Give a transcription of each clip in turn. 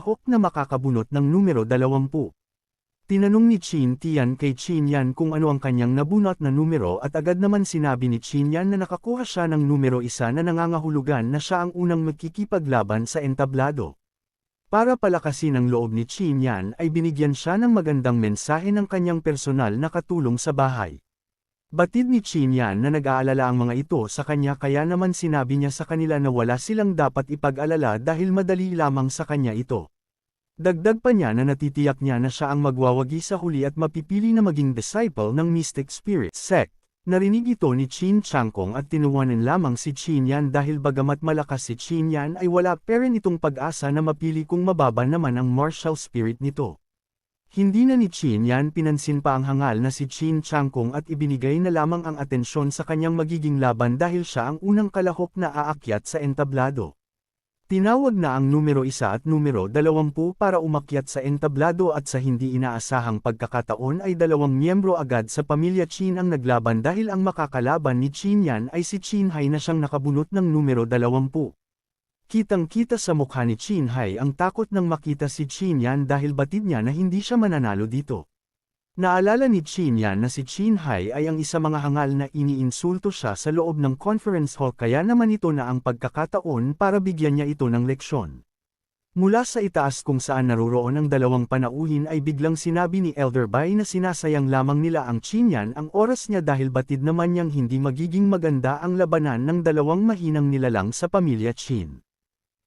Hawk na makakabunot ng numero 20. Tinanong ni Chin Tian kay Chin Yan kung ano ang kanyang nabunot na numero at agad naman sinabi ni Chin Yan na nakakuha siya ng numero isa na nangangahulugan na siya ang unang magkikipaglaban sa entablado. Para palakasin ang loob ni Chin Yan ay binigyan siya ng magandang mensahe ng kanyang personal na katulong sa bahay. Batid ni Chin Yan na nag-aalala ang mga ito sa kanya kaya naman sinabi niya sa kanila na wala silang dapat ipag-alala dahil madali lamang sa kanya ito. Dagdag pa niya na natitiyak niya na siya ang magwawagi sa huli at mapipili na maging disciple ng Mystic Spirit sect. Narinig ito ni Chin Changkong at tinuwanan lamang si Chin Yan dahil bagamat malakas si Chin Yan ay wala pa rin itong pag-asa na mapili kung mababa naman ang martial spirit nito. Hindi na ni Chin Yan pinansin pa ang hangal na si Chin Changkong at ibinigay na lamang ang atensyon sa kanyang magiging laban dahil siya ang unang kalahok na aakyat sa entablado. Tinawag na ang numero isa at numero 20 para umakyat sa entablado at sa hindi inaasahang pagkakataon ay dalawang miyembro agad sa pamilya Chin ang naglaban dahil ang makakalaban ni Chin Yan ay si Chin Hai na siyang nakabunot ng numero 20. Kitang-kita sa mukha ni Chin Hai ang takot nang makita si Chin Yan dahil batid niya na hindi siya mananalo dito. Naalala ni Chin Yan na si Chin Hai ay ang isa mga hangal na iniinsulto siya sa loob ng conference hall kaya naman ito na ang pagkakataon para bigyan niya ito ng leksyon. Mula sa itaas kung saan naroroon ang dalawang panauhin ay biglang sinabi ni Elder Bai na sinasayang lamang nila ang Chin Yan ang oras niya dahil batid naman niyang hindi magiging maganda ang labanan ng dalawang mahinang nilalang sa pamilya Chin.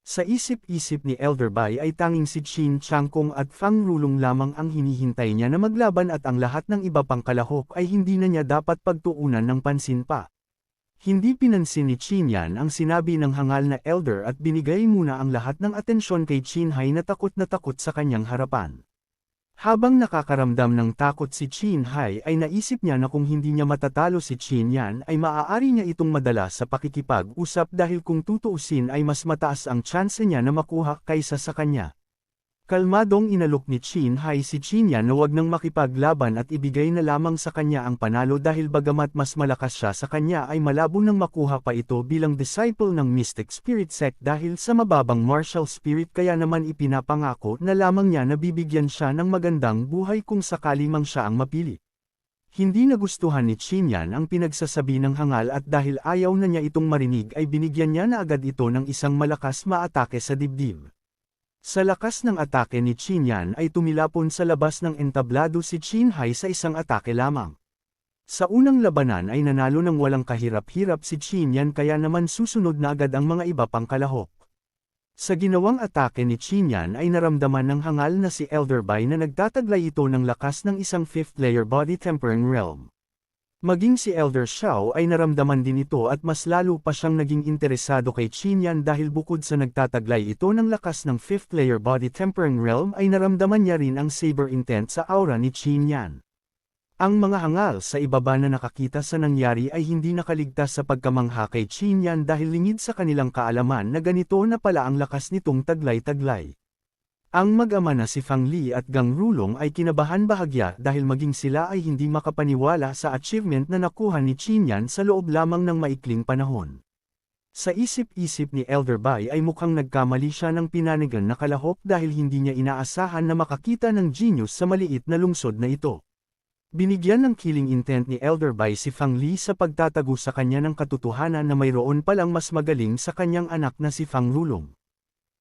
Sa isip-isip ni Elder Bai ay tanging si Chin Changkong at Fang Rulong lamang ang hinihintay niya na maglaban at ang lahat ng iba pang kalahok ay hindi na niya dapat pagtuunan ng pansin pa. Hindi pinansin ni Chin Yan ang sinabi ng hangal na Elder at binigay muna ang lahat ng atensyon kay Chin Hai na takot na takot sa kanyang harapan. Habang nakakaramdam ng takot si Chin Hai ay naisip niya na kung hindi niya matatalo si Chin Yan ay maaari niya itong madala sa pakikipag-usap dahil kung tutuusin ay mas mataas ang tsanse niya na makuha kaysa sa kanya. Kalmadong inalok ni Chin Hai si Chin Yan na wag nang makipaglaban at ibigay na lamang sa kanya ang panalo dahil bagamat mas malakas siya sa kanya ay malabo nang makuha pa ito bilang disciple ng Mystic Spirit Sect dahil sa mababang martial spirit kaya naman ipinapangako na lamang niya na bibigyan siya ng magandang buhay kung sakali mang siya ang mapili. Hindi nagustuhan ni Chin Yan ang pinagsasabi ng hangal at dahil ayaw na niya itong marinig ay binigyan niya na agad ito ng isang malakas maatake sa dibdib. Sa lakas ng atake ni Chin Yan ay tumilapon sa labas ng entablado si Chin Hai sa isang atake lamang. Sa unang labanan ay nanalo ng walang kahirap-hirap si Chin Yan kaya naman susunod na agad ang mga iba pang kalahok. Sa ginawang atake ni Chin Yan ay naramdaman ng hangal na si Elder Bai na nagtataglay ito ng lakas ng isang fifth-layer body tempering realm. Maging si Elder Xiao ay naramdaman din ito at mas lalo pa siyang naging interesado kay Qinyan dahil bukod sa nagtataglay ito ng lakas ng fifth layer body tempering realm ay naramdaman niya rin ang saber intent sa aura ni Qinyan. Ang mga hangal sa ibaba na nakakita sa nangyari ay hindi nakaligtas sa pagkamangha kay Qinyan dahil lingid sa kanilang kaalaman na ganito na pala ang lakas nitong taglay-taglay. Ang mag-ama na si Fang Li at Gang Rulong ay kinabahan bahagya dahil maging sila ay hindi makapaniwala sa achievement na nakuha ni Qinyan sa loob lamang ng maikling panahon. Sa isip-isip ni Elder Bai ay mukhang nagkamali siya ng pinanigan na kalahok dahil hindi niya inaasahan na makakita ng genius sa maliit na lungsod na ito. Binigyan ng killing intent ni Elder Bai si Fang Li sa pagtatago sa kanya ng katotohanan na mayroon palang mas magaling sa kanyang anak na si Fang Rulong.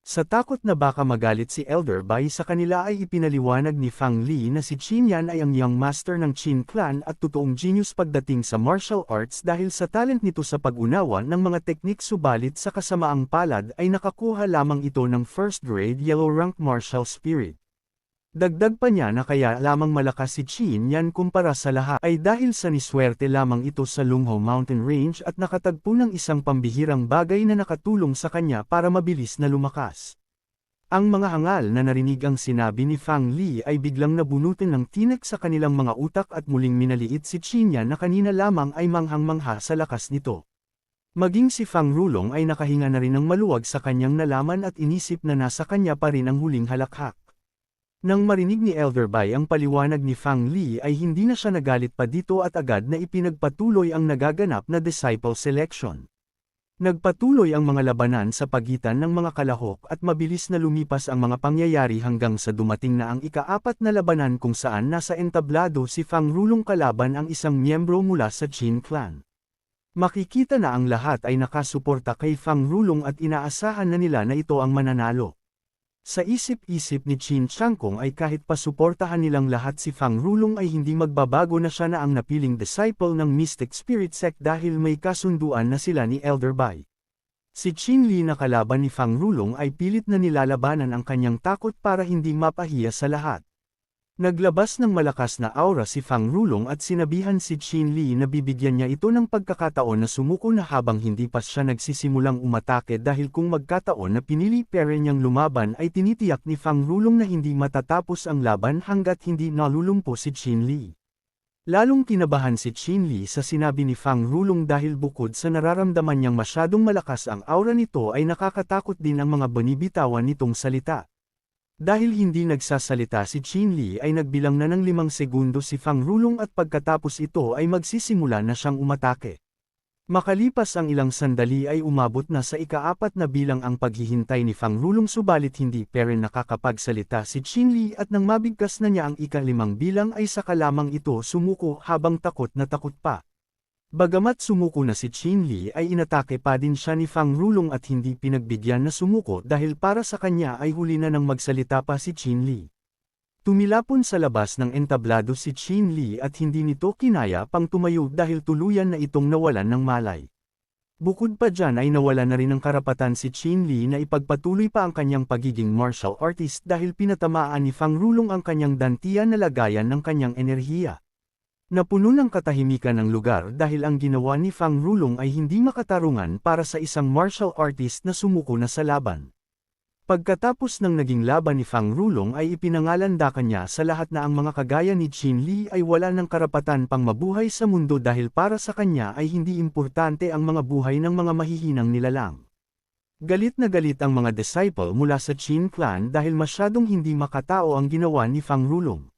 Sa takot na baka magalit si Elder Bai sa kanila ay ipinaliwanag ni Fang Li na si Qin Yan ay ang young master ng Qin clan at totoong genius pagdating sa martial arts dahil sa talent nito sa pag-unawa ng mga teknik subalit sa kasamaang palad ay nakakuha lamang ito ng first grade yellow rank martial spirit. Dagdag pa niya na kaya lamang malakas si Qin Yan kumpara sa lahat ay dahil sa niswerte lamang ito sa Lungho Mountain Range at nakatagpo ng isang pambihirang bagay na nakatulong sa kanya para mabilis na lumakas. Ang mga hangal na narinig ang sinabi ni Fang Li ay biglang nabunutin ng tinek sa kanilang mga utak at muling minaliit si Qin Yan na kanina lamang ay manghang-mangha sa lakas nito. Maging si Fang Rulong ay nakahinga na rin ng maluwag sa kanyang nalaman at inisip na nasa kanya pa rin ang huling halakhak. Nang marinig ni Elder Bai ang paliwanag ni Fang Li ay hindi na siya nagalit pa dito at agad na ipinagpatuloy ang nagaganap na disciple selection. Nagpatuloy ang mga labanan sa pagitan ng mga kalahok at mabilis na lumipas ang mga pangyayari hanggang sa dumating na ang ikaapat na labanan kung saan nasa entablado si Fang Rulong kalaban ang isang miyembro mula sa Qin clan. Makikita na ang lahat ay nakasuporta kay Fang Rulong at inaasahan na nila na ito ang mananalo. Sa isip-isip ni Qin Changkong ay kahit pasuportahan nilang lahat si Fang Rulong ay hindi magbabago na siya na ang napiling disciple ng Mystic Spirit Sect dahil may kasunduan na sila ni Elder Bai. Si Qin Li na kalaban ni Fang Rulong ay pilit na nilalabanan ang kanyang takot para hindi mapahiya sa lahat. Naglabas ng malakas na aura si Fang Rulong at sinabihan si Qin Li na bibigyan niya ito ng pagkakataon na sumuko na habang hindi pa siya nagsisimulang umatake dahil kung magkataon na pinili pere niyang lumaban ay tinitiyak ni Fang Rulong na hindi matatapos ang laban hanggat hindi nalulumpo si Qin Li. Lalong kinabahan si Qin Li sa sinabi ni Fang Rulong dahil bukod sa nararamdaman niyang masyadong malakas ang aura nito ay nakakatakot din ang mga banibitawan nitong salita. Dahil hindi nagsasalita si Qin Li ay nagbilang na ng limang segundo si Fang Rulong at pagkatapos ito ay magsisimula na siyang umatake. Makalipas ang ilang sandali ay umabot na sa ikaapat na bilang ang paghihintay ni Fang Rulong subalit hindi pero nakakapagsalita si Qin Li at nang mabigkas na niya ang ikalimang bilang ay saka lamang ito sumuko habang takot na takot pa. Bagamat sumuko na si Qin Li ay inatake pa din siya ni Fang Rulong at hindi pinagbigyan na sumuko dahil para sa kanya ay huli na nang magsalita pa si Qin Li. Tumilapon sa labas ng entablado si Qin Li at hindi nito kinaya pang tumayo dahil tuluyan na itong nawalan ng malay. Bukod pa dyan ay nawala na rin ng karapatan si Qin Li na ipagpatuloy pa ang kanyang pagiging martial artist dahil pinatamaan ni Fang Rulong ang kanyang dantian na lagayan ng kanyang enerhiya. Napuno ng katahimikan ang lugar dahil ang ginawa ni Fang Rulong ay hindi makatarungan para sa isang martial artist na sumuko na sa laban. Pagkatapos ng naging laban ni Fang Rulong ay ipinangalanda kanya sa lahat na ang mga kagaya ni Qin Li ay wala ng karapatan pang mabuhay sa mundo dahil para sa kanya ay hindi importante ang mga buhay ng mga mahihinang nilalang. Galit na galit ang mga disciple mula sa Qin clan dahil masyadong hindi makatao ang ginawa ni Fang Rulong.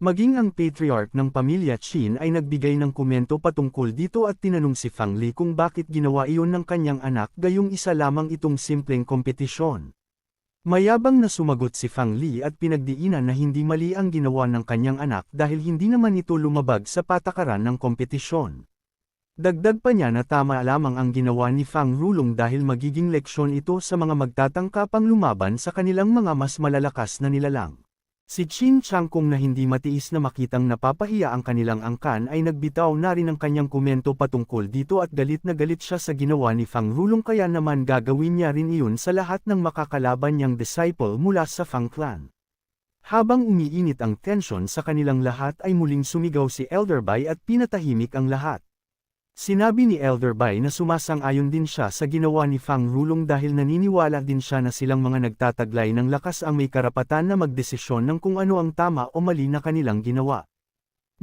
Maging ang patriarch ng pamilya Qin ay nagbigay ng komento patungkol dito at tinanong si Fang Li kung bakit ginawa iyon ng kanyang anak gayong isa lamang itong simpleng kompetisyon. Mayabang na sumagot si Fang Li at pinagdiinan na hindi mali ang ginawa ng kanyang anak dahil hindi naman ito lumabag sa patakaran ng kompetisyon. Dagdag pa niya na tama lamang ang ginawa ni Fang Rulong dahil magiging leksyon ito sa mga magtatangka pang lumaban sa kanilang mga mas malalakas na nilalang. Si Qin Changkong na hindi matiis na makitang napapahiya ang kanilang angkan ay nagbitaw na rin ang kanyang komento patungkol dito at galit na galit siya sa ginawa ni Fang Rulong kaya naman gagawin niya rin iyon sa lahat ng makakalaban niyang disciple mula sa Fang clan. Habang umiinit ang tensyon sa kanilang lahat ay muling sumigaw si Elder Bai at pinatahimik ang lahat. Sinabi ni Elder Bai na sumasang-ayon din siya sa ginawa ni Fang Rulong dahil naniniwala din siya na silang mga nagtataglay ng lakas ang may karapatan na magdesisyon ng kung ano ang tama o mali na kanilang ginawa.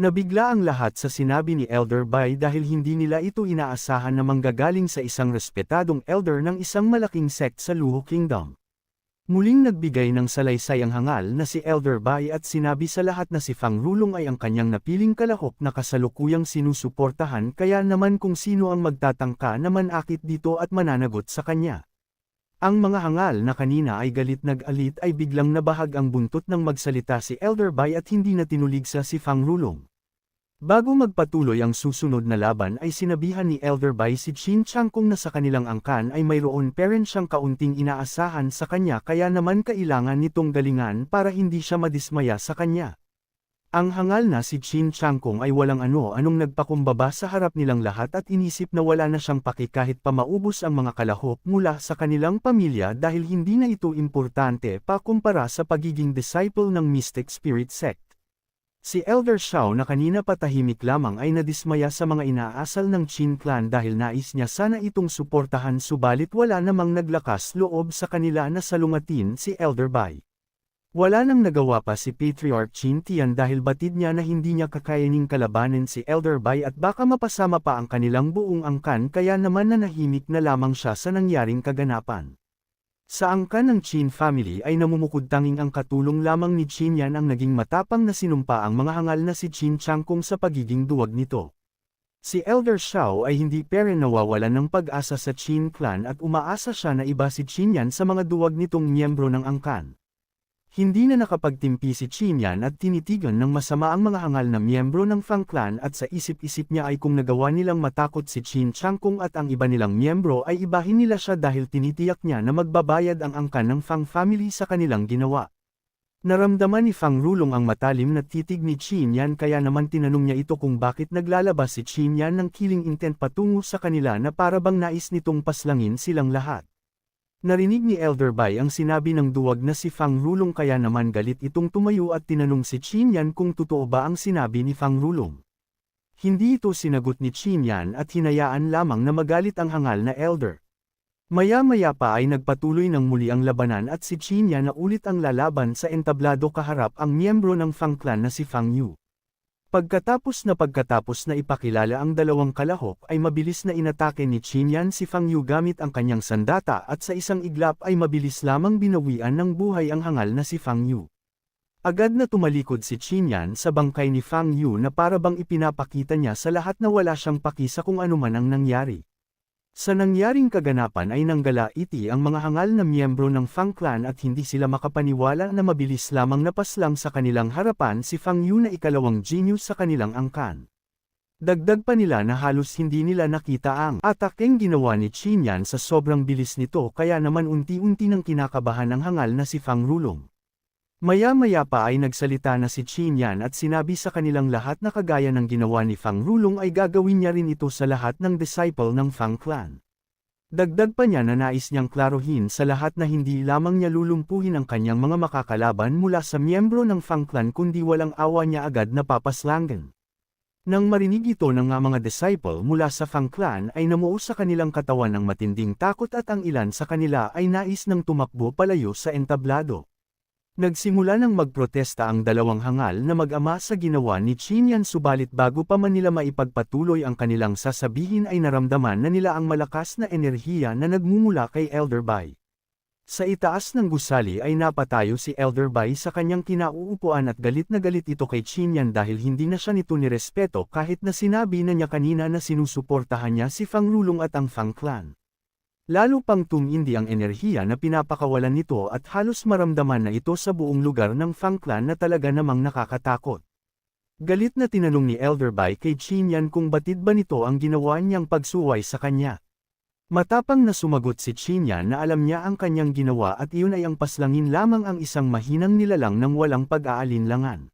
Nabigla ang lahat sa sinabi ni Elder Bai dahil hindi nila ito inaasahan na manggagaling sa isang respetadong elder ng isang malaking sect sa Luho Kingdom. Muling nagbigay ng salaysay ang hangal na si Elder Bai at sinabi sa lahat na si Fang Rulong ay ang kanyang napiling kalahok na kasalukuyang sinusuportahan kaya naman kung sino ang magtatangka na manakit dito at mananagot sa kanya. Ang mga hangal na kanina ay galit nag-alit ay biglang nabahag ang buntot ng magsalita si Elder Bai at hindi na tinuligsa si Fang Rulong. Bago magpatuloy ang susunod na laban ay sinabihan ni Elder Bai si Qin Changkong na sa kanilang angkan ay mayroon peren siyang kaunting inaasahan sa kanya kaya naman kailangan nitong galingan para hindi siya madismaya sa kanya. Ang hangal na si Qin Changkong ay walang ano-anong nagpakumbaba sa harap nilang lahat at inisip na wala na siyang paki kahit pa maubos ang mga kalahok mula sa kanilang pamilya dahil hindi na ito importante pa kumpara sa pagiging disciple ng Mystic Spirit Sect. Si Elder Shao na kanina patahimik lamang ay nadismaya sa mga inaasal ng Qin clan dahil nais niya sana itong suportahan subalit wala namang naglakas loob sa kanila na salungatin si Elder Bai. Wala nang nagawa pa si Patriarch Qin Tian dahil batid niya na hindi niya kakayaning kalabanin si Elder Bai at baka mapasama pa ang kanilang buong angkan kaya naman nanahimik na lamang siya sa nangyaring kaganapan. Sa angkan ng Qin family ay namumukod tanging ang katulong lamang ni Qin Yan ang naging matapang na sinumpa ang mga hangal na si Qin Changkong sa pagiging duwag nito. Si Elder Xiao ay hindi pere nawawalan ng pag-asa sa Qin clan at umaasa siya na iba si Qinyan sa mga duwag nitong miyembro ng angkan. Hindi na nakapagtimpi si Qinyan at tinitigan ng masama ang mga hangal na miyembro ng Fang clan at sa isip-isip niya ay kung nagawa nilang matakot si Qin Changkung at ang iba nilang miyembro ay ibahin nila siya dahil tinitiyak niya na magbabayad ang angkan ng Fang family sa kanilang ginawa. Naramdaman ni Fang Rulong ang matalim na titig ni Qin Yan kaya naman tinanong niya ito kung bakit naglalabas si Qin Yan ng killing intent patungo sa kanila na para bang nais nitong paslangin silang lahat. Narinig ni Elder Bai ang sinabi ng duwag na si Fang Rulong kaya naman galit itong tumayo at tinanong si Qin Yan kung totoo ba ang sinabi ni Fang Rulong. Hindi ito sinagot ni Qin Yan at hinayaan lamang na magalit ang hangal na Elder. Maya-maya pa ay nagpatuloy ng muli ang labanan at si Qin Yan na ulit ang lalaban sa entablado kaharap ang miyembro ng Fang clan na si Fang Yu. Pagkatapos na pagkatapos na ipakilala ang dalawang kalahok ay mabilis na inatake ni Qinyan si Fang Yu gamit ang kanyang sandata at sa isang iglap ay mabilis lamang binawian ng buhay ang hangal na si Fang Yu. Agad na tumalikod si Qinyan sa bangkay ni Fang Yu na para bang ipinapakita niya sa lahat na wala siyang paki kung ano man ang nangyari. Sa nangyaring kaganapan ay nanggala iti ang mga hangal na miyembro ng Fang clan at hindi sila makapaniwala na mabilis lamang napaslang sa kanilang harapan si Fang Yu na ikalawang genius sa kanilang angkan. Dagdag pa nila na halos hindi nila nakita ang atakeng ginawa ni Qinyan sa sobrang bilis nito kaya naman unti-unti nang kinakabahan ang hangal na si Fang Rulong. Maya-maya pa ay nagsalita na si Qinyan at sinabi sa kanilang lahat na kagaya ng ginawa ni Fang Rulong ay gagawin niya rin ito sa lahat ng disciple ng Fang clan. Dagdag pa niya na nais niyang klaruhin sa lahat na hindi lamang niya lulumpuhin ang kanyang mga makakalaban mula sa miyembro ng Fang clan kundi walang awa niya agad na papaslangan. Nang marinig ito ng nga mga disciple mula sa Fang clan ay namuo sa kanilang katawan ng matinding takot at ang ilan sa kanila ay nais ng tumakbo palayo sa entablado. Nagsimula ng magprotesta ang dalawang hangal na mag-ama sa ginawa ni Qinyan subalit bago pa man nila maipagpatuloy ang kanilang sasabihin ay naramdaman na nila ang malakas na enerhiya na nagmumula kay Elder Bai. Sa itaas ng gusali ay napatayo si Elder Bai sa kanyang kinauupuan at galit na galit ito kay Qinyan dahil hindi na siya nito nirespeto kahit na sinabi na niya kanina na sinusuportahan niya si Fang Rulong at ang Fang clan. Lalo pang tumindi ang enerhiya na pinapakawalan nito at halos maramdaman na ito sa buong lugar ng Fang clan na talaga namang nakakatakot. Galit na tinanong ni Elder Bai kay Qinyan kung batid ba nito ang ginawa niyang pagsuway sa kanya. Matapang na sumagot si Qinyan na alam niya ang kanyang ginawa at iyon ay ang paslangin lamang ang isang mahinang nilalang ng walang pag-aalinlangan.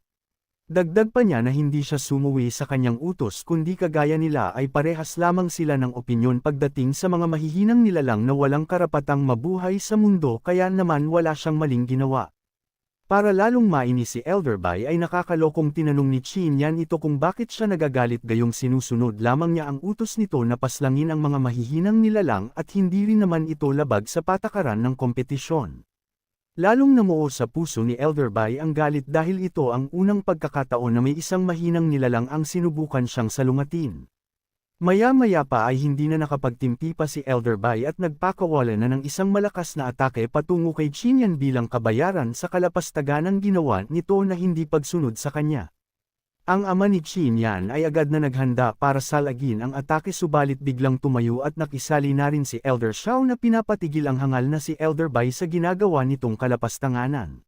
Dagdag pa niya na hindi siya sumuwi sa kanyang utos kundi kagaya nila ay parehas lamang sila ng opinyon pagdating sa mga mahihinang nilalang na walang karapatang mabuhay sa mundo kaya naman wala siyang maling ginawa. Para lalong mainis si Elder Bai ay nakakalokong tinanong ni Qin Yan ito kung bakit siya nagagalit gayong sinusunod lamang niya ang utos nito na paslangin ang mga mahihinang nilalang at hindi rin naman ito labag sa patakaran ng kompetisyon. Lalong namuo sa puso ni Elder Bai ang galit dahil ito ang unang pagkakataon na may isang mahinang nilalang ang sinubukan siyang salungatin. Maya-maya pa ay hindi na nakapagtimpi pa si Elder Bai at nagpakawala na ng isang malakas na atake patungo kay Qinyan bilang kabayaran sa kalapastaganang ginawa nito na hindi pagsunod sa kanya. Ang ama ni Qin Yan ay agad na naghanda para salagin ang atake subalit biglang tumayo at nakisali na rin si Elder Xiao na pinapatigil ang hangal na si Elder Bai sa ginagawa nitong kalapastanganan.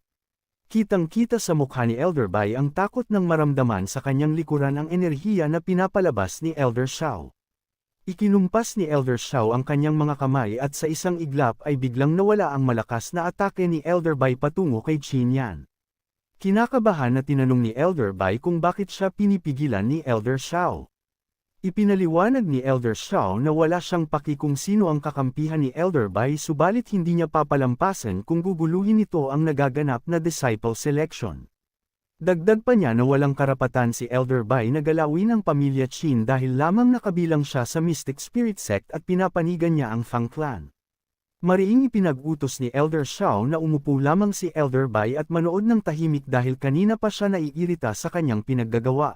Kitang-kita sa mukha ni Elder Bai ang takot ng maramdaman sa kanyang likuran ang enerhiya na pinapalabas ni Elder Xiao. Ikinumpas ni Elder Xiao ang kanyang mga kamay at sa isang iglap ay biglang nawala ang malakas na atake ni Elder Bai patungo kay Qin Yan. Kinakabahan na tinanong ni Elder Bai kung bakit siya pinipigilan ni Elder Xiao. Ipinaliwanag ni Elder Xiao na wala siyang paki kung sino ang kakampihan ni Elder Bai subalit hindi niya papalampasan kung guguluhin ito ang nagaganap na disciple selection. Dagdag pa niya na walang karapatan si Elder Bai na galawin ang pamilya Qin dahil lamang nakabilang siya sa Mystic Spirit Sect at pinapanigan niya ang Fang Clan. Mariing ipinag-utos ni Elder Xiao na umupo lamang si Elder Bai at manood ng tahimik dahil kanina pa siya naiirita sa kanyang pinaggagawa.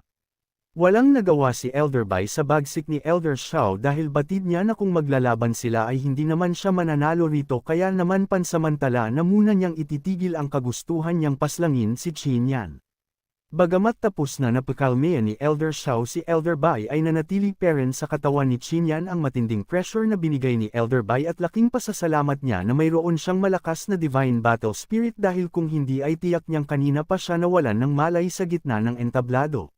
Walang nagawa si Elder Bai sa bagsik ni Elder Xiao dahil batid niya na kung maglalaban sila ay hindi naman siya mananalo rito kaya naman pansamantala na muna niyang ititigil ang kagustuhan niyang paslangin si Qin Yan. Bagamat tapos na napakalmea ni Elder Xiao si Elder Bai ay nanatili pa rin sa katawan ni Qinyan ang matinding pressure na binigay ni Elder Bai at laking pasasalamat niya na mayroon siyang malakas na divine battle spirit dahil kung hindi ay tiyak niyang kanina pa siya nawalan ng malay sa gitna ng entablado.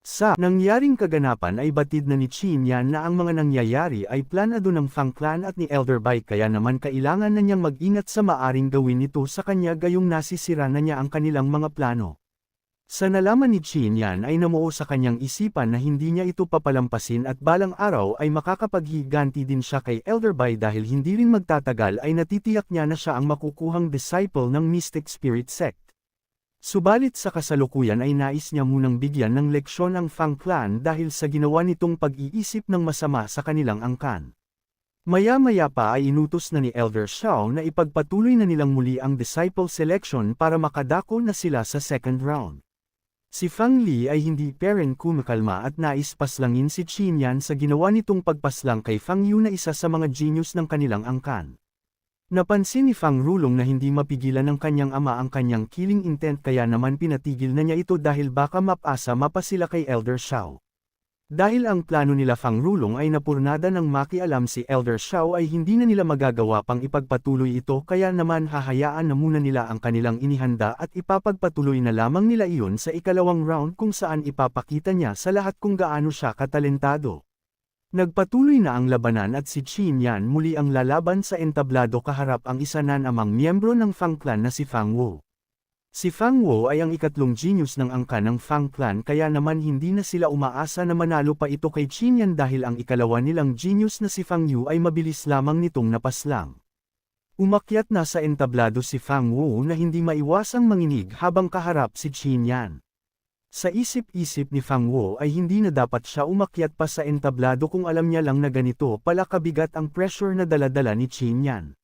Sa nangyaring kaganapan ay batid na ni Qinyan na ang mga nangyayari ay planado ng Fang Clan at ni Elder Bai kaya naman kailangan na niyang mag-ingat sa maaring gawin nito sa kanya gayong nasisira na niya ang kanilang mga plano. Sa nalaman ni Chin Yan ay namuo sa kanyang isipan na hindi niya ito papalampasin at balang araw ay makakapaghiganti din siya kay Elder Bai dahil hindi rin magtatagal ay natitiyak niya na siya ang makukuhang disciple ng Mystic Spirit Sect. Subalit sa kasalukuyan ay nais niya munang bigyan ng leksyon ang Fang Clan dahil sa ginawa nitong pag-iisip ng masama sa kanilang angkan. Maya-maya pa ay inutos na ni Elder Xiao na ipagpatuloy na nilang muli ang disciple selection para makadako na sila sa second round. Si Fang Li ay hindi pa rin kumakalma at nais paslangin si Qin Yan sa ginawa nitong pagpaslang kay Fang Yu na isa sa mga genius ng kanilang angkan. Napansin ni Fang Rulong na hindi mapigilan ng kanyang ama ang kanyang killing intent kaya naman pinatigil na niya ito dahil baka mapasa mapa sila kay Elder Xiao. Dahil ang plano nila Fang Rulong ay napurnada ng makialam si Elder Xiao ay hindi na nila magagawa pang ipagpatuloy ito kaya naman hahayaan na muna nila ang kanilang inihanda at ipapagpatuloy na lamang nila iyon sa ikalawang round kung saan ipapakita niya sa lahat kung gaano siya katalentado. Nagpatuloy na ang labanan at si Qin Yan muli ang lalaban sa entablado kaharap ang isa na namang miyembro ng Fang Clan na si Fang Wu. Si Fang Wo ay ang ikatlong genius ng angka ng Fang Clan kaya naman hindi na sila umaasa na manalo pa ito kay Qinyan dahil ang ikalawa nilang genius na si Fang Yu ay mabilis lamang nitong napaslang. Umakyat na sa entablado si Fang Wu na hindi maiwasang manginig habang kaharap si Qinyan. Sa isip-isip ni Fang Wu ay hindi na dapat siya umakyat pa sa entablado kung alam niya lang na ganito pala kabigat ang pressure na daladala ni Qinyan.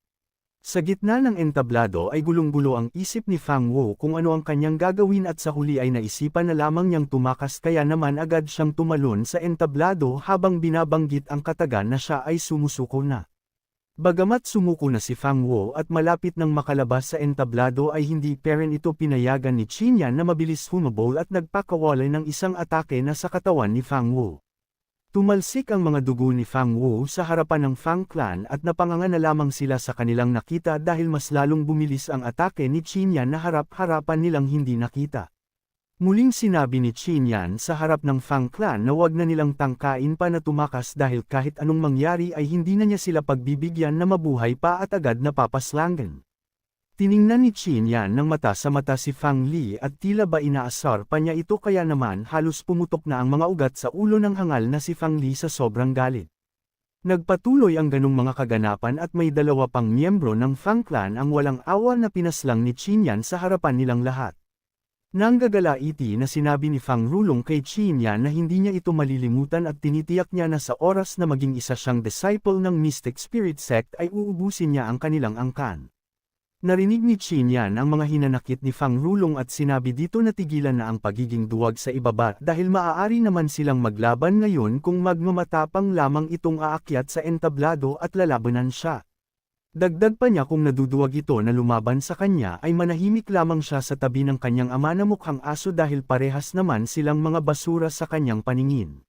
Sa gitna ng entablado ay gulong-gulo ang isip ni Fang Wu kung ano ang kanyang gagawin at sa huli ay naisipan na lamang niyang tumakas kaya naman agad siyang tumalon sa entablado habang binabanggit ang katagan na siya ay sumusuko na. Bagamat sumuko na si Fang Wu at malapit nang makalabas sa entablado ay hindi pa rin ito pinayagan ni Qinyan na mabilis humabol at nagpakawalay ng isang atake na sa katawan ni Fang Wu. Tumalsik ang mga dugo ni Fang Wu sa harapan ng Fang Clan at napanganga na lamang sila sa kanilang nakita dahil mas lalong bumilis ang atake ni Qinyan na harap-harapan nilang hindi nakita. Muling sinabi ni Qinyan sa harap ng Fang Clan na wag na nilang tangkain pa na tumakas dahil kahit anong mangyari ay hindi na niya sila pagbibigyan na mabuhay pa at agad na papaslangan. Tiningnan ni Qin Yan ng mata sa mata si Fang Li at tila ba inaasar pa niya ito kaya naman halos pumutok na ang mga ugat sa ulo ng hangal na si Fang Li sa sobrang galit. Nagpatuloy ang ganong mga kaganapan at may dalawa pang miyembro ng Fang Clan ang walang awa na pinaslang ni Qin Yan sa harapan nilang lahat. Nanggagalaiti na sinabi ni Fang Rulong kay Qin Yan na hindi niya ito malilimutan at tinitiyak niya na sa oras na maging isa siyang disciple ng Mystic Spirit Sect ay uubusin niya ang kanilang angkan. Narinig ni Qin Yan ang mga hinanakit ni Fang Rulong at sinabi dito na tigilan na ang pagiging duwag sa ibaba dahil maaari naman silang maglaban ngayon kung magmamatapang lamang itong aakyat sa entablado at lalabanan siya. Dagdag pa niya kung naduduwag ito na lumaban sa kanya ay manahimik lamang siya sa tabi ng kanyang ama na mukhang aso dahil parehas naman silang mga basura sa kanyang paningin.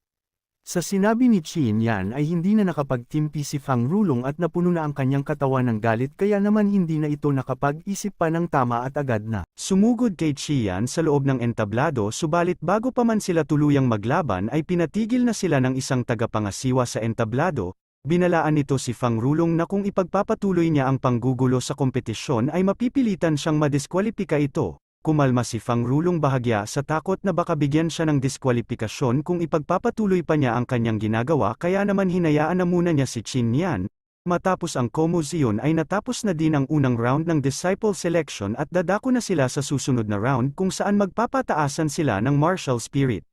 Sa sinabi ni Qin Yan ay hindi na nakapagtimpi si Fang Rulong at napuno na ang kanyang katawan ng galit kaya naman hindi na ito nakapag-isip pa ng tama at agad na. Sumugod kay Qian sa loob ng entablado subalit bago pa man sila tuluyang maglaban ay pinatigil na sila ng isang tagapangasiwa sa entablado, binalaan nito si Fang Rulong na kung ipagpapatuloy niya ang panggugulo sa kompetisyon ay mapipilitan siyang madiskwalipika ito. Kumalma si Fang Rulong bahagya sa takot na baka bigyan siya ng diskwalifikasyon kung ipagpapatuloy pa niya ang kanyang ginagawa kaya naman hinayaan na muna niya si Qin Yan. Matapos ang komosyon ay natapos na din ang unang round ng disciple selection at dadako na sila sa susunod na round kung saan magpapataasan sila ng martial spirit.